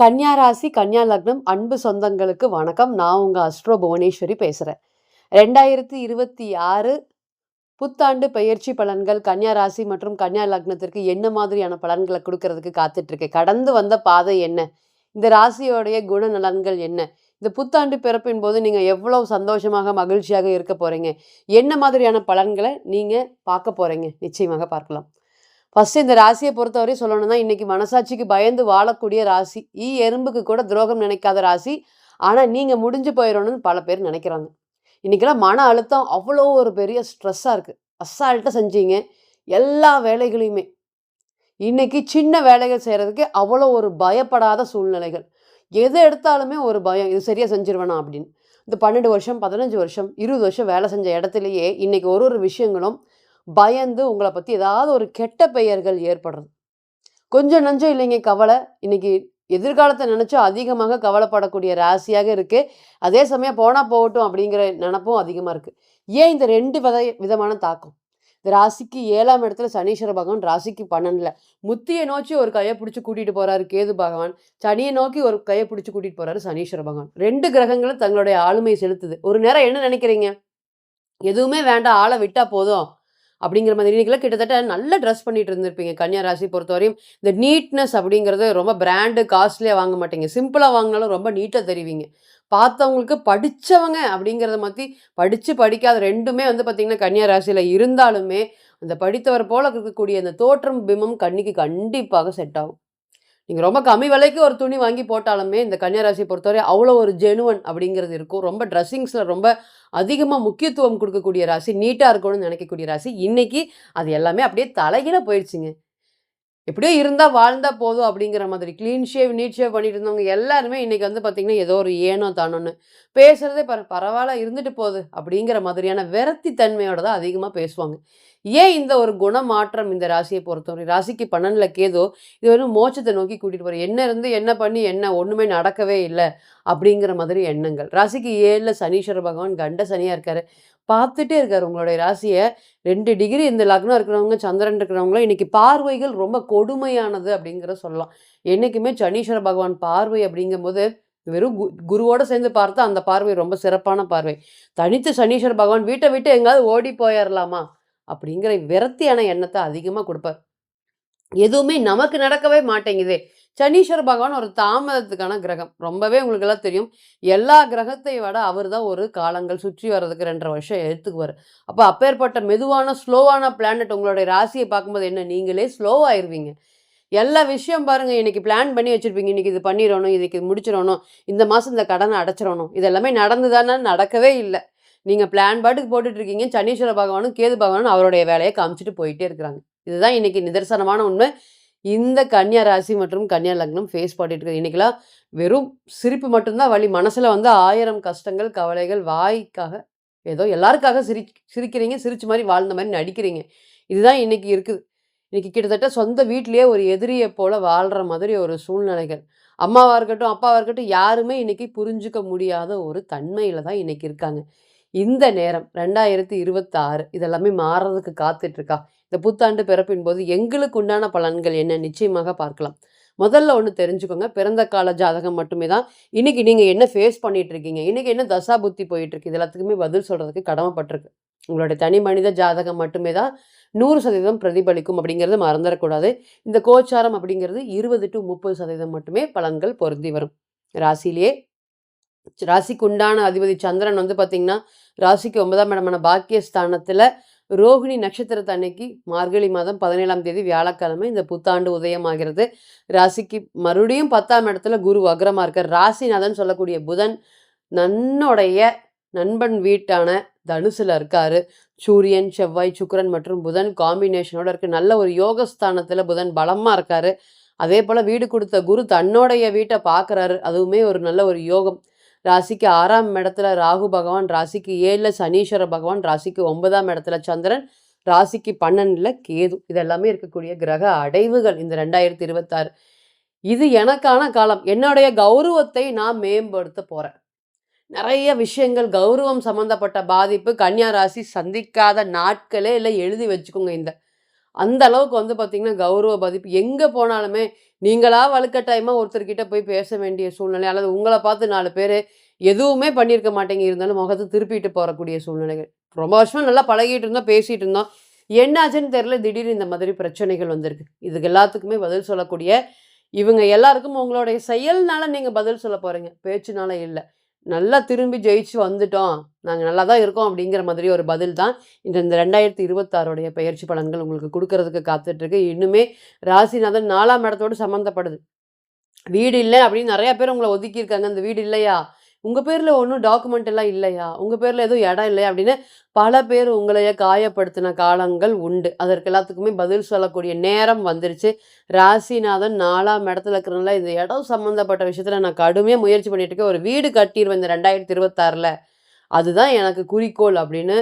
கன்னியா ராசி கன்னியா லக்னம் அன்பு சொந்தங்களுக்கு வணக்கம். நான் உங்கள் அஸ்ட்ரோ புவனேஸ்வரி பேசுகிறேன் ரெண்டாயிரத்தி இருபத்தி ஆறு புத்தாண்டு பெயர்ச்சி பலன்கள் கன்னியா ராசி மற்றும் கன்னியா லக்னத்திற்கு என்ன மாதிரியான பலன்களை கொடுக்கறதுக்கு காத்துட்டு கடந்து வந்த பாதை என்ன? இந்த ராசியோடைய குணநலன்கள் என்ன? இந்த புத்தாண்டு பிறப்பின் போது நீங்கள் எவ்வளோ சந்தோஷமாக மகிழ்ச்சியாக இருக்க போகிறீங்க என்ன மாதிரியான பலன்களை நீங்கள் பார்க்க போகிறீங்க நிச்சயமாக பார்க்கலாம். ஃபர்ஸ்ட் இந்த ராசியை பொறுத்தவரை சொல்லணும்னா இன்னைக்கு மனசாட்சிக்கு பயந்து வாழக்கூடிய ராசி. ஈ எறும்புக்கு கூட துரோகம் நினைக்காத ராசி. ஆனால் நீங்கள் முடிஞ்சு போயிடணும்னு பல பேர் நினைக்கிறாங்க. இன்றைக்கெல்லாம் மன அழுத்தம் அவ்வளோ ஒரு பெரிய ஸ்ட்ரெஸ்ஸாக இருக்குது அசால்ட்டாக செஞ்சீங்க. எல்லா வேலைகளையுமே. இன்னைக்கு சின்ன வேலைகள் செய்கிறதுக்கு அவ்வளோ ஒரு பயப்படாத சூழ்நிலைகள். எது எடுத்தாலுமே ஒரு பயம். இது சரியாக செஞ்சிருவேனா அப்படின்னு. இந்த பன்னெண்டு வருஷம் பதினஞ்சு வருஷம் இருபது வருஷம் வேலை செஞ்ச இடத்துலையே இன்றைக்கி ஒரு ஒரு விஷயங்களும் பயந்து உங்களை பற்றி ஏதாவது ஒரு கெட்ட பெயர்கள் ஏற்படுறது. கொஞ்சம் நஞ்சம் இல்லைங்க கவலை. இன்னைக்கு எதிர்காலத்தை நினச்சா அதிகமாக கவலைப்படக்கூடிய ராசியாக இருக்குது அதே சமயம் போனால் போகட்டும் அப்படிங்கிற நினப்பும் அதிகமாக இருக்குது ஏன் இந்த ரெண்டு வித விதமான தாக்கம்? இந்த ராசிக்கு ஏழாம் இடத்துல சனீஸ்வர பகவான் ராசிக்கு பன்னெண்டுல. முத்தியை நோக்கி ஒரு கையை பிடிச்சி கூட்டிகிட்டு போகிறாரு கேது பகவான். சனியை நோக்கி ஒரு கையை பிடிச்சி கூட்டிகிட்டு போகிறாரு சனீஸ்வர பகவான். ரெண்டு கிரகங்களும் தங்களுடைய ஆளுமை செலுத்துது. ஒரு நேரம் என்ன நினைக்கிறீங்க? எதுவுமே வேண்டாம். ஆளை விட்டால் போதும். அப்படிங்கிற மாதிரி இன்னைக்கெல்லாம் கிட்டத்தட்ட நல்ல ட்ரெஸ் பண்ணிட்டு இருந்திருப்பீங்க. கன்னியா ராசி பொறுத்தவரையும் இந்த நீட்னஸ் அப்படிங்கிறது ரொம்ப பிராண்டு காஸ்ட்லியாக வாங்க மாட்டீங்க. சிம்பிளாக வாங்கினாலும் ரொம்ப நீட்டாக தெரிவிங்க. பார்த்தவங்களுக்கு படித்தவங்க அப்படிங்கிறத மாற்றி படித்து படிக்காத ரெண்டுமே வந்து பார்த்திங்கன்னா கன்னியா ராசியில் இருந்தாலுமே அந்த படித்தவர் போல இருக்கக்கூடிய அந்த தோற்றம் பிம்பம் கண்ணிக்கு கண்டிப்பாக செட் ஆகும். நீங்கள் ரொம்ப கம்மி விலைக்கு ஒரு துணி வாங்கி போட்டாலுமே இந்த கன்னியாராசி பொறுத்தவரை அவ்வளோ ஒரு ஜெனுவன் அப்படிங்கிறது இருக்கும். ரொம்ப ட்ரெஸ்ஸிங்ஸில் ரொம்ப அதிகமாக முக்கியத்துவம் கொடுக்கக்கூடிய ராசி நீட்டாக இருக்கணும்னு நினைக்கக்கூடிய ராசி. இன்றைக்கி அது எல்லாமே அப்படியே தலைகீழ போயிடுச்சுங்க. எப்படியோ இருந்தால் வாழ்ந்தால் போதும் அப்படிங்கிற மாதிரி க்ளீன் ஷேவ் நீட் ஷேவ் பண்ணிட்டு இருந்தவங்க எல்லாருமே இன்றைக்கி வந்து பார்த்திங்கன்னா ஏதோ ஒரு ஏனோ தானோன்னு பேசுகிறதே பர பரவாயில்ல இருந்துட்டு போகுது அப்படிங்கிற மாதிரியான விரத்தி தன்மையோட தான் அதிகமாக பேசுவாங்க. ஏன் இந்த ஒரு குணமாற்றம் இந்த ராசியை பொறுத்தவரை? ராசிக்கு பன்னெண்டில் கேதோ இது வெறும் மோட்சத்தை நோக்கி கூட்டிகிட்டு போகிற என்ன இருந்து என்ன பண்ணி என்ன ஒன்றுமே நடக்கவே இல்லை அப்படிங்கிற மாதிரி எண்ணங்கள். ராசிக்கு ஏழில் சனீஸ்வர பகவான் கண்ட சனியாக இருக்கார். பார்த்துட்டே இருக்கார் உங்களுடைய ராசியை. ரெண்டு டிகிரி இந்த லக்னம் இருக்கிறவங்க சந்திரன் இருக்கிறவங்களும் இன்றைக்கி பார்வைகள் ரொம்ப கொடுமையானது அப்படிங்கிற சொல்லலாம். என்றைக்குமே சனீஸ்வர பகவான் பார்வை அப்படிங்கும்போது வெறும் கு குருவோடு சேர்ந்து பார்த்தா அந்த பார்வை ரொம்ப சிறப்பான பார்வை. தனித்து சனீஸ்வர பகவான் வீட்டை விட்டு எங்காவது ஓடி போயிடலாமா அப்படிங்கிற விரத்தியான எண்ணத்தை அதிகமாக கொடுப்பார். எதுவுமே நமக்கு நடக்கவே மாட்டேங்குதே. சனீஸ்வர பகவான் ஒரு தாமதத்துக்கான கிரகம். ரொம்பவே உங்களுக்கு எல்லாம் தெரியும். எல்லா கிரகத்தை விட அவர் தான் ஒரு காலங்கள் சுற்றி வர்றதுக்கு ரெண்டரை வருஷம் எடுத்துக்குவார். அப்போ அப்பேற்பட்ட மெதுவான ஸ்லோவான பிளானட் உங்களுடைய ராசியை பார்க்கும்போது என்ன? நீங்களே ஸ்லோவாயிருவீங்க எல்லா விஷயம் பாருங்க. இன்னைக்கு பிளான் பண்ணி வச்சிருப்பீங்க. இன்னைக்கு இது பண்ணிடணும். இதுக்கு இது முடிச்சிடணும். இந்த மாதம் இந்த கடனை அடைச்சிடணும். இது எல்லாமே நடந்துதானே? நடக்கவே இல்லை. நீங்கள் பிளான் பாட்டுக்கு போட்டுட்ருக்கீங்க. சனீஸ்வர பகவானும் கேது பகவானும் அவருடைய வேலையை காமிச்சிட்டு போயிட்டே இருக்கிறாங்க. இதுதான் இன்றைக்கி நிதர்சனமான உண்மை. இந்த கன்னியா ராசி மற்றும் கன்னியா லக்னம் ஃபேஸ் பண்ணிட்டு இருக்கு. இன்னைக்கெல்லாம் வெறும் சிரிப்பு மட்டும்தான் வழி மனசில் வந்து ஆயிரம் கஷ்டங்கள் கவலைகள் வாய்க்காக ஏதோ எல்லாருக்காக சிரி சிரிக்கிறீங்க. சிரிச்ச மாதிரி வாழ்ந்த மாதிரி நடிக்கிறீங்க. இதுதான் இன்றைக்கி இருக்குது. இன்றைக்கி கிட்டத்தட்ட சொந்த வீட்டிலேயே ஒரு எதிரியை போல் வாழ்கிற மாதிரி ஒரு சூழ்நிலைகள். அம்மாவாக இருக்கட்டும் அப்பாவாக இருக்கட்டும் யாருமே இன்றைக்கி புரிஞ்சுக்க முடியாத ஒரு தன்மையில் தான் இன்றைக்கி இருக்காங்க. இந்த நேரம் ரெண்டாயிரத்தி இருபத்தாறு இதெல்லாமே மாறுறதுக்கு காத்துட்ருக்கா. இந்த புத்தாண்டு பிறப்பின் போது எங்களுக்கு உண்டான பலன்கள் என்ன நிச்சயமாக பார்க்கலாம். முதல்ல ஒன்று தெரிஞ்சுக்கோங்க. பிறந்த கால ஜாதகம் மட்டுமே தான். இன்னைக்கு நீங்கள் என்ன ஃபேஸ் பண்ணிகிட்டு இருக்கீங்க இன்னைக்கு என்ன தசா புத்தி போயிட்டுருக்கு இது எல்லாத்துக்குமே பதில் சொல்கிறதுக்கு கடமைப்பட்டிருக்கு. உங்களுடைய தனி மனித ஜாதகம் மட்டுமே தான் நூறு சதவீதம் பிரதிபலிக்கும் அப்படிங்கிறது மறந்துடக்கூடாது. இந்த கோச்சாரம் அப்படிங்கிறது இருபது டு முப்பது சதவீதம் மட்டுமே பலன்கள் பொருந்தி வரும். ராசியிலேயே ராசிக்கு உண்டான அதிபதி சந்திரன் வந்து பார்த்தீங்கன்னா ராசிக்கு ஒன்பதாம் இடமான பாக்கியஸ்தானத்தில் ரோகிணி நட்சத்திரத்து அன்னைக்கு மார்கழி மாதம் பதினேழாம் தேதி வியாழக்கிழமை இந்த புத்தாண்டு உதயமாகிறது. ராசிக்கு மறுபடியும் பத்தாம் இடத்துல குரு அக்ரமாக இருக்கார். ராசிநாதன் சொல்லக்கூடிய புதன் நன்னுடைய நண்பன் வீட்டான தனுசில் இருக்கார். சூரியன் செவ்வாய் சுக்கரன் மற்றும் புதன் காம்பினேஷனோட இருக்கு. நல்ல ஒரு யோகஸ்தானத்தில் புதன் பலமாக இருக்கார். அதே போல் வீடு கொடுத்த குரு தன்னுடைய வீட்டை பார்க்குறாரு அதுவுமே ஒரு நல்ல ஒரு யோகம். ராசிக்கு ஆறாம் இடத்துல ராகு பகவான் ராசிக்கு ஏழில் சனீஸ்வர பகவான் ராசிக்கு ஒன்பதாம் இடத்துல சந்திரன் ராசிக்கு பன்னெண்டில் கேது. இதெல்லாமே இருக்கக்கூடிய கிரக அடைவுகள் இந்த ரெண்டாயிரத்தி இருபத்தாறு. இது எனக்கான காலம். என்னுடைய கௌரவத்தை நான் மேம்படுத்த போகிறேன் நிறைய விஷயங்கள் கௌரவம் சம்மந்தப்பட்ட பாதிப்பு கன்னியா ராசி சந்திக்காத நாட்களே இல்லை எழுதி வச்சுக்கோங்க இந்த அந்த அளவுக்கு வந்து பார்த்திங்கன்னா கௌரவ மதிப்பு எங்கே போனாலுமே, நீங்களாக வலுக்கட்டாயமா ஒருத்தர்கிட்ட போய் பேச வேண்டிய சூழ்நிலை, அல்லது உங்களை பார்த்து நாலு பேர் எதுவுமே பண்ணியிருக்க மாட்டேங்க இருந்தாலும் முகத்தை திருப்பிட்டு போகக்கூடிய சூழ்நிலைகள். ரொம்ப வருஷமாக நல்லா பழகிட்டு இருந்தோம், பேசிகிட்டு இருந்தோம். என்னாச்சுன்னு தெரியல, திடீர்னு இந்த மாதிரி பிரச்சனைகள் வந்திருக்கு. இதுக்கு எல்லாத்துக்குமே பதில் சொல்லக்கூடிய இவங்க எல்லாருக்கும் உங்களுடைய செயல்னால நீங்கள் பதில் சொல்ல போகிறீங்க பேச்சுனால இல்லை நல்லா திரும்பி ஜெயிச்சு வந்துட்டோம். நாங்கள் நல்லா தான் இருக்கோம் அப்படிங்கிற மாதிரி ஒரு பதில் தான் இந்த இந்த 2026 பெயர்ச்சி பலன்கள் உங்களுக்கு கொடுக்கறதுக்கு காத்துட்ருக்கு இன்னுமே ராசிநாதன் நாலாம் இடத்தோடு சம்மந்தப்படுது. வீடு இல்லை அப்படின்னு நிறையா பேர் உங்களை ஒதுக்கியிருக்காங்க. அந்த வீடு இல்லையா? உங்கள் பேரில் ஒன்றும் டாக்குமெண்ட் எல்லாம் இல்லையா? உங்கள் பேரில் எதுவும் இடம் இல்லையா? அப்படின்னு பல பேர் உங்களைய காயப்படுத்தின காலங்கள் உண்டு. அதற்கு எல்லாத்துக்குமே பதில் சொல்லக்கூடிய நேரம் வந்துருச்சு. ராசிநாதன் நாலாம் இடத்துல இருக்கிறனால இந்த இடம் சம்மந்தப்பட்ட விஷயத்தில் நான் கடுமையாக முயற்சி பண்ணிட்டு இருக்கேன். ஒரு வீடு கட்டிடுவேன் இந்த 2026ல. அதுதான் எனக்கு குறிக்கோள் அப்படின்னு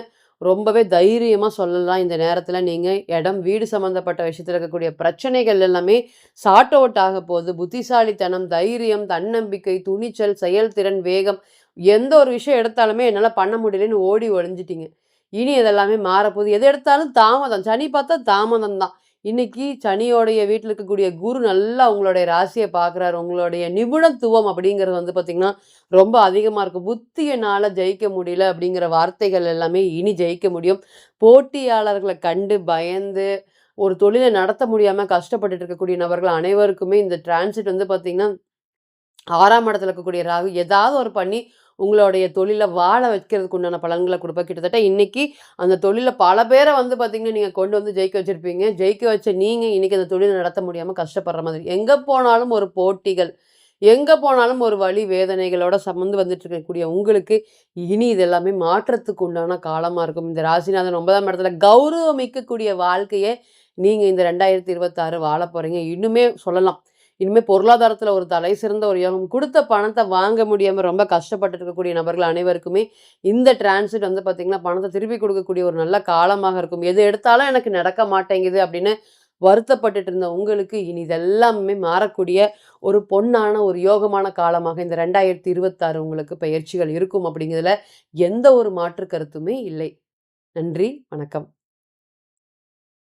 ரொம்பவே தைரியமாக சொல்லலாம். இந்த நேரத்தில் நீங்கள் இடம், வீடு சம்மந்தப்பட்ட விஷயத்தில் இருக்கக்கூடிய பிரச்சனைகள் எல்லாமே சார்ட் அவுட் ஆக போகுது. புத்திசாலித்தனம், தைரியம், தன்னம்பிக்கை, துணிச்சல், செயல்திறன், வேகம் எந்த ஒரு விஷயம் எடுத்தாலுமே என்னால் பண்ண முடியலன்னு ஓடி ஒழிஞ்சிட்டிங்க இனி இதெல்லாமே மாறப்போகுது. எது எடுத்தாலும் தாமதம். சனி பார்த்தா தாமதம் தான். இன்னைக்கு சனியோடைய வீட்டில் இருக்கக்கூடிய குரு நல்லா உங்களுடைய ராசியை பார்க்குறாரு. உங்களுடைய நிபுணத்துவம் அப்படிங்கிறது வந்து பார்த்திங்கன்னா ரொம்ப அதிகமாக இருக்கும் புத்தியினால் ஜெயிக்க முடியல அப்படிங்கிற வார்த்தைகள் எல்லாமே இனி ஜெயிக்க முடியும். போட்டியாளர்களை கண்டு பயந்து, ஒரு தொழிலை நடத்த முடியாமல் கஷ்டப்பட்டுட்டு இருக்கக்கூடிய நபர்கள் அனைவருக்குமே இந்த டிரான்சிட் வந்து பார்த்திங்கன்னா ஆறாம் இடத்துல இருக்கக்கூடிய ராகு ஏதாவது ஒரு பண்ணி உங்களுடைய தொழிலை வாழ வைக்கிறதுக்கு உண்டான பலன்களை கொடுப்பேன் கிட்டத்தட்ட இன்றைக்கி அந்த தொழிலில் பல பேரை வந்து பார்த்தீங்கன்னா, நீங்கள் கொண்டு வந்து ஜெயிக்க வச்சுருப்பீங்க ஜெயிக்க வச்ச நீங்கள் இன்றைக்கி அந்த தொழிலை நடத்த முடியாமல் கஷ்டப்படுற மாதிரி. எங்கே போனாலும் ஒரு போட்டிகள், எங்கே போனாலும் ஒரு வழி வேதனைகளோட சம்மந்து வந்துட்டு இருக்கக்கூடிய உங்களுக்கு, இனி இதெல்லாமே மாற்றத்துக்கு உண்டான காலமாக இருக்கும். இந்த ராசிநாதன் ஒன்பதாம் இடத்துல கௌரவமிக்கக்கூடிய வாழ்க்கையை நீங்கள் இந்த 2026 வாழப் போகிறீங்க இன்னுமே சொல்லலாம். இனிமேல் பொருளாதாரத்தில் ஒரு தலை சிறந்த ஒரு யோகம். கொடுத்த பணத்தை வாங்க முடியாமல் ரொம்ப கஷ்டப்பட்டு இருக்கக்கூடிய நபர்கள் அனைவருக்குமே இந்த டிரான்சிட் வந்து பார்த்திங்கன்னா பணத்தை திருப்பி கொடுக்கக்கூடிய ஒரு நல்ல காலமாக இருக்கும். எது எடுத்தாலும் எனக்கு நடக்க மாட்டேங்குது அப்படின்னு வருத்தப்பட்டுட்டு இருந்த உங்களுக்கு, இனி இதெல்லாமே மாறக்கூடிய ஒரு பொன்னான, ஒரு யோகமான காலமாக இந்த 2026 உங்களுக்கு பயிற்சிகள் இருக்கும் அப்படிங்கிறதுல எந்த ஒரு மாற்று கருத்துமே இல்லை. நன்றி, வணக்கம்.